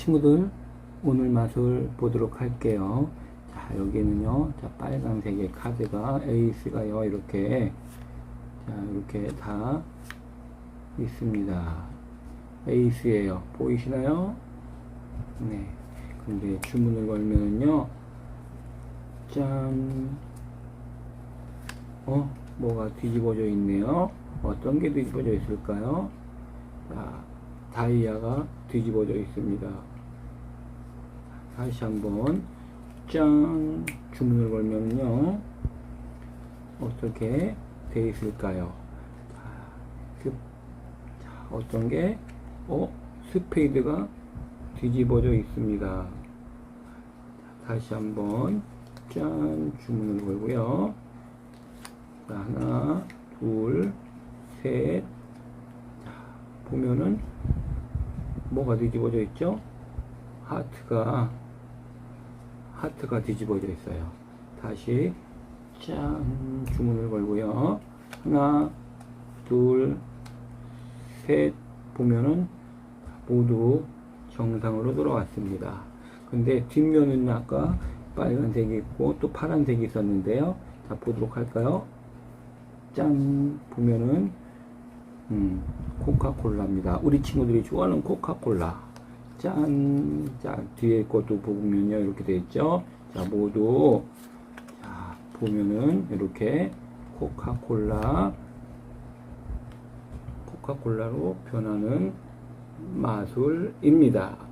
친구들 오늘 맛을 보도록 할게요. 자 여기는요. 자 빨간색의 카드가 에이스가요 이렇게 자 이렇게 다 있습니다. 에이스예요. 보이시나요? 네. 근데 주문을 걸면은요. 짠. 어? 뭐가 뒤집어져 있네요. 어떤 게 뒤집어져 있을까요? 자, 다이아가 뒤집어져 있습니다. 다시 한번 짠 주문을 걸면요 어떻게 돼 있을까요? 자, 어떤 게 어? 스페이드가 뒤집어져 있습니다. 자, 다시 한번 짠 주문을 걸고요. 자, 하나, 둘, 셋. 자, 보면은 뭐가 뒤집어져 있죠? 하트가 하트가 뒤집어져 있어요. 다시 짠 주문을 걸고요. 하나, 둘, 셋 보면은 모두 정상으로 돌아왔습니다. 근데 뒷면은 아까 빨간색이 있고 또 파란색이 있었는데요. 자 보도록 할까요? 짠 보면은 음, 코카콜라입니다. 우리 친구들이 좋아하는 코카콜라. 짠, 자 뒤에 것도 보면요 이렇게 돼 있죠. 자 모두 자 보면은 이렇게 코카콜라 코카콜라로 변하는 마술입니다.